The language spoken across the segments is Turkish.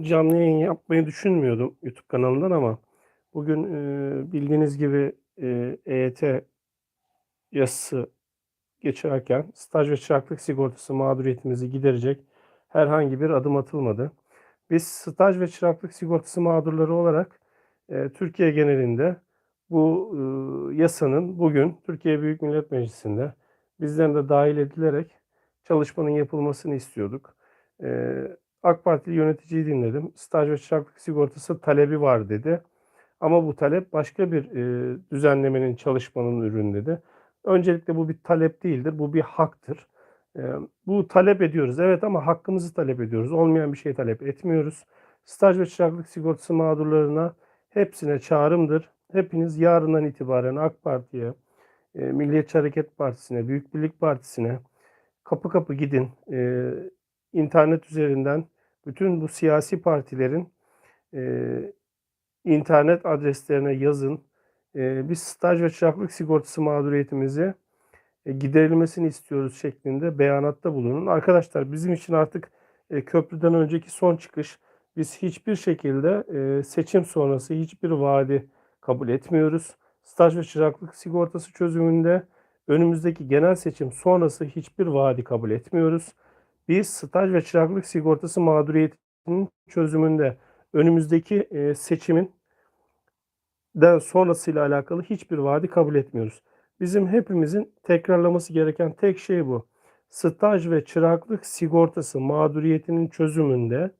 canlı yayın yapmayı düşünmüyordum YouTube kanalından ama bugün e, bildiğiniz gibi e, EYT yasası geçerken staj ve çıraklık sigortası mağduriyetimizi giderecek herhangi bir adım atılmadı. Biz staj ve çıraklık sigortası mağdurları olarak e, Türkiye genelinde bu e, yasanın bugün Türkiye Büyük Millet Meclisi'nde bizden de dahil edilerek çalışmanın yapılmasını istiyorduk. E, AK Partili yöneticiyi dinledim. Staj ve çıraklık sigortası talebi var dedi. Ama bu talep başka bir e, düzenlemenin çalışmanın ürünü dedi. Öncelikle bu bir talep değildir. Bu bir haktır. E, bu talep ediyoruz. Evet ama hakkımızı talep ediyoruz. Olmayan bir şey talep etmiyoruz. Staj ve çıraklık sigortası mağdurlarına hepsine çağrımdır. Hepiniz yarından itibaren AK Parti'ye, e, Milliyetçi Hareket Partisi'ne, Büyük Birlik Partisi'ne kapı kapı gidin. E, internet üzerinden bütün bu siyasi partilerin e, internet adreslerine yazın. E, biz staj ve çıraklık sigortası mağduriyetimizi e, giderilmesini istiyoruz şeklinde beyanatta bulunun. Arkadaşlar bizim için artık e, köprüden önceki son çıkış. Biz hiçbir şekilde e, seçim sonrası hiçbir vaadi kabul etmiyoruz. Staj ve çıraklık sigortası çözümünde önümüzdeki genel seçim sonrası hiçbir vaadi kabul etmiyoruz. Biz staj ve çıraklık sigortası mağduriyetinin çözümünde önümüzdeki e, seçimin den sonrasıyla alakalı hiçbir vaadi kabul etmiyoruz. Bizim hepimizin tekrarlaması gereken tek şey bu. Staj ve çıraklık sigortası mağduriyetinin çözümünde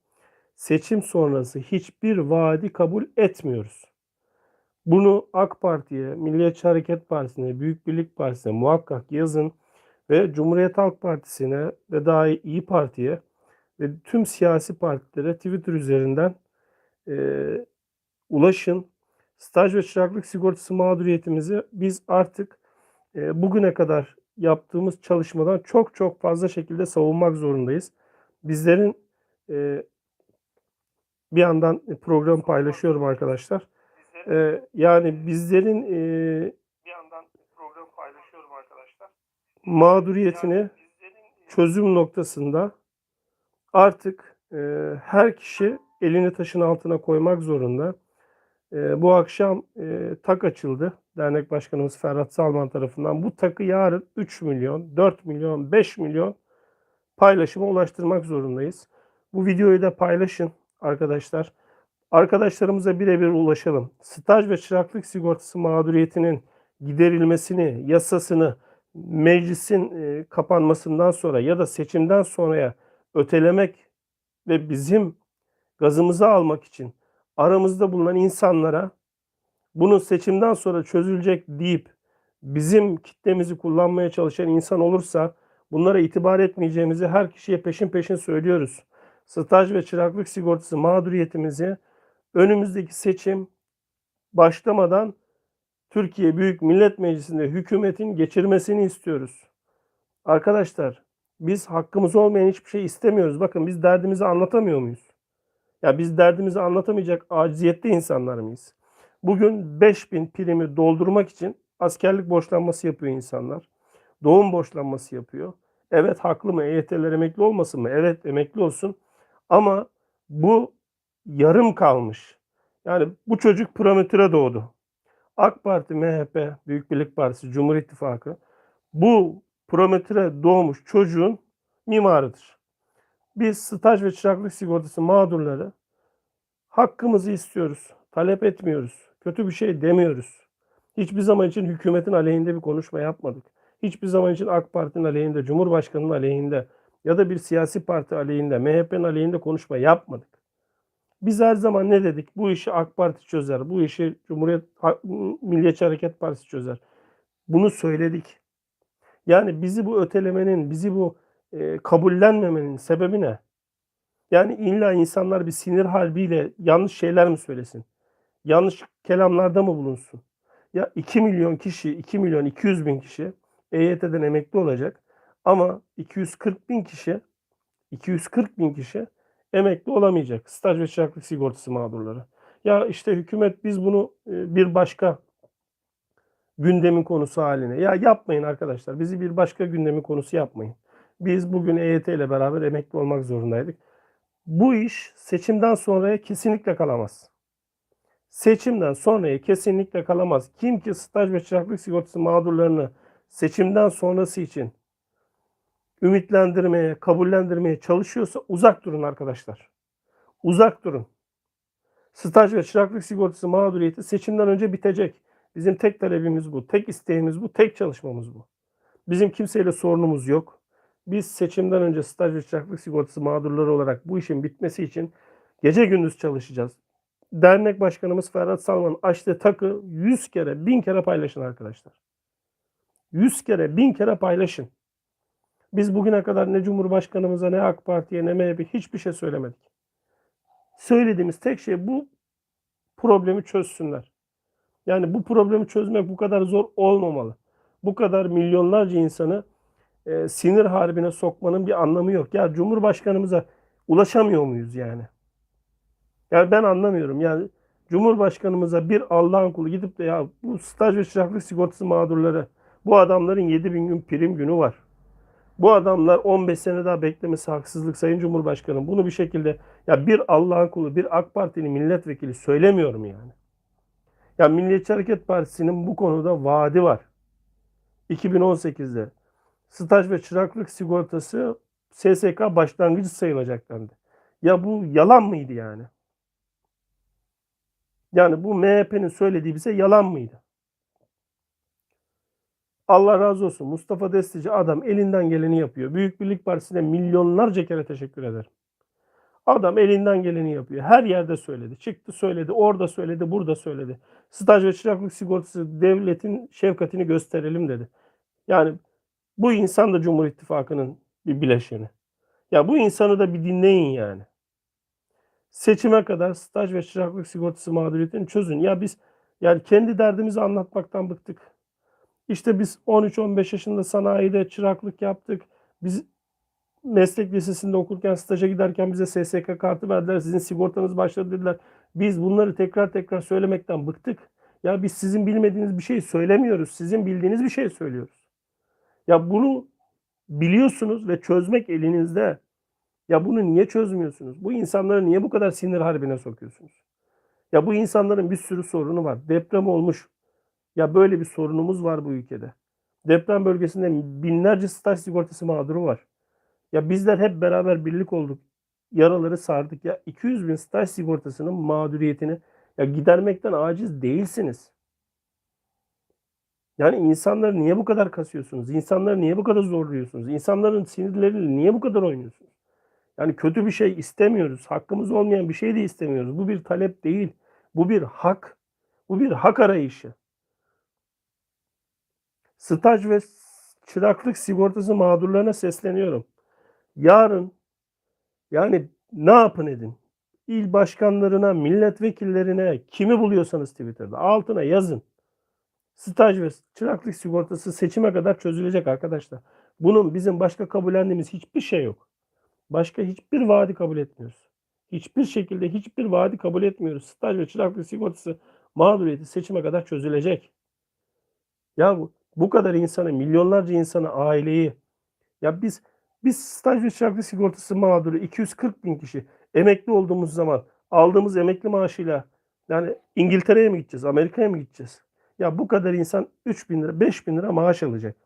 seçim sonrası hiçbir vaadi kabul etmiyoruz. Bunu AK Parti'ye, Milliyetçi Hareket Partisi'ne, Büyük Birlik Partisi'ne muhakkak yazın ve Cumhuriyet Halk Partisi'ne ve daha iyi Parti'ye ve tüm siyasi partilere Twitter üzerinden e, ulaşın. Staj ve çıraklık sigortası mağduriyetimizi biz artık e, bugüne kadar yaptığımız çalışmadan çok çok fazla şekilde savunmak zorundayız. Bizlerin e, bir yandan program paylaşıyorum arkadaşlar. E, yani bizlerin e, bir yandan program paylaşıyorum arkadaşlar. Mağduriyetini çözüm noktasında artık e, her kişi elini taşın altına koymak zorunda. E, bu akşam e, tak açıldı. Dernek Başkanımız Ferhat Salman tarafından. Bu takı yarın 3 milyon, 4 milyon, 5 milyon paylaşıma ulaştırmak zorundayız. Bu videoyu da paylaşın arkadaşlar. Arkadaşlarımıza birebir ulaşalım. Staj ve çıraklık sigortası mağduriyetinin giderilmesini, yasasını meclisin e, kapanmasından sonra ya da seçimden sonraya ötelemek ve bizim gazımızı almak için aramızda bulunan insanlara bunun seçimden sonra çözülecek deyip bizim kitlemizi kullanmaya çalışan insan olursa bunlara itibar etmeyeceğimizi her kişiye peşin peşin söylüyoruz. Staj ve çıraklık sigortası mağduriyetimizi önümüzdeki seçim başlamadan Türkiye Büyük Millet Meclisi'nde hükümetin geçirmesini istiyoruz. Arkadaşlar biz hakkımız olmayan hiçbir şey istemiyoruz. Bakın biz derdimizi anlatamıyor muyuz? Ya biz derdimizi anlatamayacak aciziyette insanlar mıyız? Bugün 5000 primi doldurmak için askerlik borçlanması yapıyor insanlar. Doğum borçlanması yapıyor. Evet haklı mı? EYT'ler emekli olmasın mı? Evet emekli olsun. Ama bu yarım kalmış. Yani bu çocuk prometüre doğdu. AK Parti, MHP, Büyük Birlik Partisi, Cumhur İttifakı bu prometüre doğmuş çocuğun mimarıdır. Biz staj ve çıraklık sigortası mağdurları hakkımızı istiyoruz. Talep etmiyoruz. Kötü bir şey demiyoruz. Hiçbir zaman için hükümetin aleyhinde bir konuşma yapmadık. Hiçbir zaman için AK Parti'nin aleyhinde, Cumhurbaşkanı'nın aleyhinde ya da bir siyasi parti aleyhinde, MHP'nin aleyhinde konuşma yapmadık. Biz her zaman ne dedik? Bu işi AK Parti çözer. Bu işi Cumhuriyet Milliyetçi Hareket Partisi çözer. Bunu söyledik. Yani bizi bu ötelemenin, bizi bu e, kabullenmemenin sebebi ne? Yani illa insanlar bir sinir harbiyle yanlış şeyler mi söylesin? Yanlış kelamlarda mı bulunsun? Ya 2 milyon kişi, 2 milyon 200 bin kişi EYT'den emekli olacak. Ama 240 bin kişi, 240 bin kişi emekli olamayacak. Staj ve çıraklık sigortası mağdurları. Ya işte hükümet biz bunu e, bir başka gündemin konusu haline. Ya yapmayın arkadaşlar. Bizi bir başka gündemin konusu yapmayın. Biz bugün EYT ile beraber emekli olmak zorundaydık. Bu iş seçimden sonraya kesinlikle kalamaz. Seçimden sonraya kesinlikle kalamaz. Kim ki staj ve çıraklık sigortası mağdurlarını seçimden sonrası için ümitlendirmeye, kabullendirmeye çalışıyorsa uzak durun arkadaşlar. Uzak durun. Staj ve çıraklık sigortası mağduriyeti seçimden önce bitecek. Bizim tek talebimiz bu, tek isteğimiz bu, tek çalışmamız bu. Bizim kimseyle sorunumuz yok. Biz seçimden önce staj ve çıraklık sigortası mağdurları olarak bu işin bitmesi için gece gündüz çalışacağız. Dernek başkanımız Ferhat Salman açtığı takı 100 kere, 1000 kere paylaşın arkadaşlar. 100 kere, 1000 kere paylaşın. Biz bugüne kadar ne Cumhurbaşkanımıza ne AK Parti'ye ne MHP hiçbir şey söylemedik. Söylediğimiz tek şey bu problemi çözsünler. Yani bu problemi çözmek bu kadar zor olmamalı. Bu kadar milyonlarca insanı e, sinir harbine sokmanın bir anlamı yok. Ya Cumhurbaşkanımıza ulaşamıyor muyuz yani? Yani ben anlamıyorum. Yani Cumhurbaşkanımıza bir Allah'ın kulu gidip de ya bu staj ve çıraklık sigortası mağdurları bu adamların 7000 gün prim günü var. Bu adamlar 15 sene daha beklemesi haksızlık Sayın Cumhurbaşkanım. Bunu bir şekilde ya bir Allah'ın kulu, bir AK Parti'nin milletvekili söylemiyorum yani. Ya Milliyetçi Hareket Partisi'nin bu konuda vaadi var. 2018'de staj ve çıraklık sigortası SSK başlangıcı sayılacak. Ya bu yalan mıydı yani? Yani bu MHP'nin söylediği bize yalan mıydı? Allah razı olsun. Mustafa Destici adam elinden geleni yapıyor. Büyük Birlik Partisi'ne milyonlarca kere teşekkür ederim. Adam elinden geleni yapıyor. Her yerde söyledi. Çıktı söyledi. Orada söyledi. Burada söyledi. Staj ve çıraklık sigortası devletin şefkatini gösterelim dedi. Yani bu insan da Cumhur İttifakı'nın bir bileşeni. Ya bu insanı da bir dinleyin yani. Seçime kadar staj ve çıraklık sigortası mağduriyetini çözün. Ya biz yani kendi derdimizi anlatmaktan bıktık. İşte biz 13-15 yaşında sanayide çıraklık yaptık. Biz meslek lisesinde okurken staja giderken bize SSK kartı verdiler. Sizin sigortanız başladı dediler. Biz bunları tekrar tekrar söylemekten bıktık. Ya biz sizin bilmediğiniz bir şey söylemiyoruz. Sizin bildiğiniz bir şey söylüyoruz. Ya bunu biliyorsunuz ve çözmek elinizde. Ya bunu niye çözmüyorsunuz? Bu insanları niye bu kadar sinir harbine sokuyorsunuz? Ya bu insanların bir sürü sorunu var. Deprem olmuş. Ya böyle bir sorunumuz var bu ülkede. Deprem bölgesinde binlerce staj sigortası mağduru var. Ya bizler hep beraber birlik olduk. Yaraları sardık. Ya 200 bin staj sigortasının mağduriyetini ya gidermekten aciz değilsiniz. Yani insanları niye bu kadar kasıyorsunuz? İnsanları niye bu kadar zorluyorsunuz? İnsanların sinirleriyle niye bu kadar oynuyorsunuz? Yani kötü bir şey istemiyoruz. Hakkımız olmayan bir şey de istemiyoruz. Bu bir talep değil. Bu bir hak. Bu bir hak arayışı. Staj ve çıraklık sigortası mağdurlarına sesleniyorum. Yarın yani ne yapın edin? İl başkanlarına, milletvekillerine, kimi buluyorsanız Twitter'da altına yazın. Staj ve çıraklık sigortası seçime kadar çözülecek arkadaşlar. Bunun bizim başka kabullendiğimiz hiçbir şey yok. Başka hiçbir vaadi kabul etmiyoruz. Hiçbir şekilde hiçbir vaadi kabul etmiyoruz. Staj ve çıraklık sigortası mağduriyeti seçime kadar çözülecek. Ya bu, bu kadar insanı, milyonlarca insanı, aileyi ya biz biz staj ve çıraklık sigortası mağduru 240 bin kişi emekli olduğumuz zaman aldığımız emekli maaşıyla yani İngiltere'ye mi gideceğiz, Amerika'ya mı gideceğiz? Ya bu kadar insan 3 bin lira, 5 bin lira maaş alacak.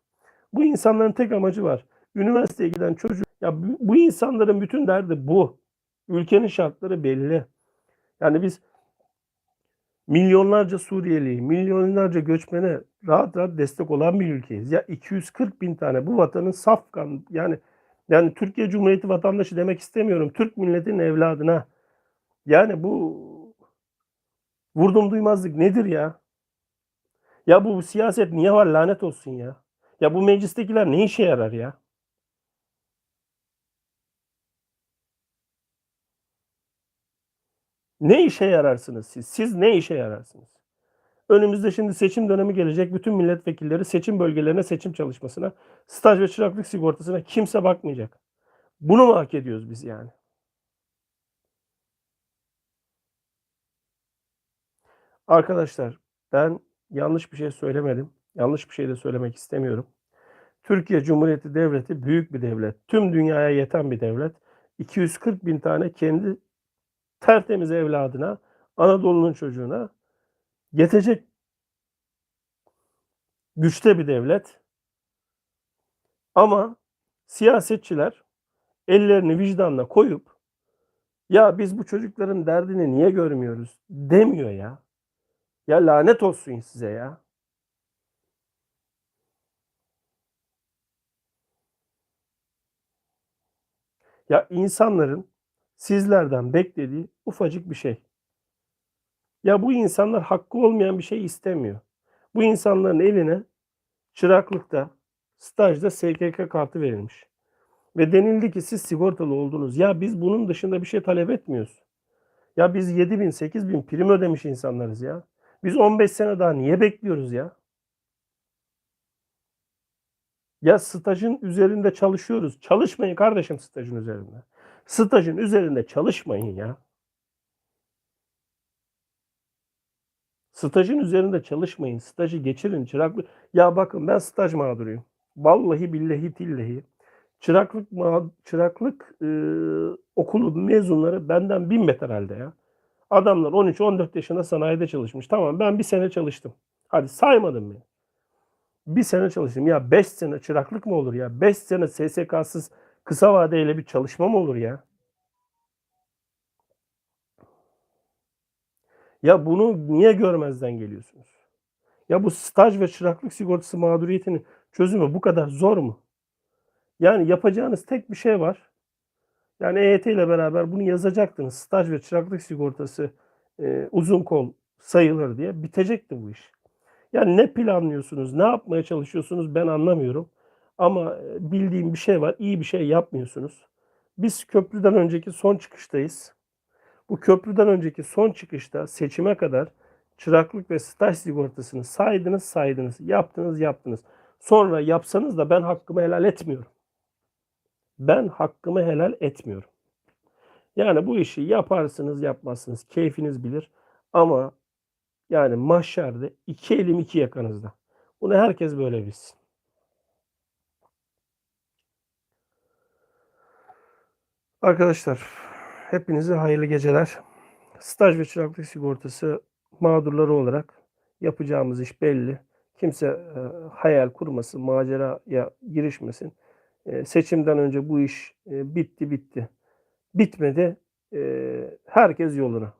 Bu insanların tek amacı var. Üniversiteye giden çocuk, ya bu, bu insanların bütün derdi bu. Ülkenin şartları belli. Yani biz milyonlarca Suriyeli, milyonlarca göçmene rahat rahat destek olan bir ülkeyiz. Ya 240 bin tane bu vatanın safkan yani yani Türkiye Cumhuriyeti vatandaşı demek istemiyorum. Türk milletinin evladına. Yani bu vurdum duymazlık nedir ya? Ya bu siyaset niye var lanet olsun ya? Ya bu meclistekiler ne işe yarar ya? Ne işe yararsınız siz? Siz ne işe yararsınız? Önümüzde şimdi seçim dönemi gelecek. Bütün milletvekilleri seçim bölgelerine, seçim çalışmasına, staj ve çıraklık sigortasına kimse bakmayacak. Bunu mu hak ediyoruz biz yani? Arkadaşlar ben yanlış bir şey söylemedim. Yanlış bir şey de söylemek istemiyorum. Türkiye Cumhuriyeti Devleti büyük bir devlet. Tüm dünyaya yeten bir devlet. 240 bin tane kendi tertemiz evladına, Anadolu'nun çocuğuna yetecek güçte bir devlet. Ama siyasetçiler ellerini vicdanla koyup ya biz bu çocukların derdini niye görmüyoruz demiyor ya. Ya lanet olsun size ya. Ya insanların sizlerden beklediği ufacık bir şey. Ya bu insanlar hakkı olmayan bir şey istemiyor. Bu insanların eline çıraklıkta, stajda SKK kartı verilmiş. Ve denildi ki siz sigortalı oldunuz. Ya biz bunun dışında bir şey talep etmiyoruz. Ya biz 7 bin, 8 bin prim ödemiş insanlarız ya. Biz 15 sene daha niye bekliyoruz ya? Ya stajın üzerinde çalışıyoruz. Çalışmayın kardeşim stajın üzerinde. Stajın üzerinde çalışmayın ya. Stajın üzerinde çalışmayın. Stajı geçirin. Çıraklık. Ya bakın ben staj mağduruyum. Vallahi billahi tillahi. Çıraklık çıraklık e, okulu mezunları benden bin beter halde ya. Adamlar 13-14 yaşında sanayide çalışmış. Tamam ben bir sene çalıştım. Hadi saymadım beni. Bir sene çalıştım. Ya 5 sene çıraklık mı olur ya? 5 sene SSK'sız kısa vadeyle bir çalışma mı olur ya? Ya bunu niye görmezden geliyorsunuz? Ya bu staj ve çıraklık sigortası mağduriyetinin çözümü bu kadar zor mu? Yani yapacağınız tek bir şey var. Yani EYT ile beraber bunu yazacaktınız. Staj ve çıraklık sigortası e, uzun kol sayılır diye bitecekti bu iş. Yani ne planlıyorsunuz, ne yapmaya çalışıyorsunuz ben anlamıyorum. Ama e, bildiğim bir şey var, iyi bir şey yapmıyorsunuz. Biz köprüden önceki son çıkıştayız. Bu köprüden önceki son çıkışta seçime kadar çıraklık ve staj sigortasını saydınız saydınız, yaptınız yaptınız. Sonra yapsanız da ben hakkımı helal etmiyorum. Ben hakkımı helal etmiyorum. Yani bu işi yaparsınız yapmazsınız keyfiniz bilir. Ama yani mahşerde iki elim iki yakanızda. Bunu herkes böyle bilsin. Arkadaşlar hepinize hayırlı geceler. Staj ve çıraklık sigortası mağdurları olarak yapacağımız iş belli. Kimse e, hayal kurmasın, maceraya girişmesin. E, seçimden önce bu iş e, bitti bitti. Bitmedi. E, herkes yoluna.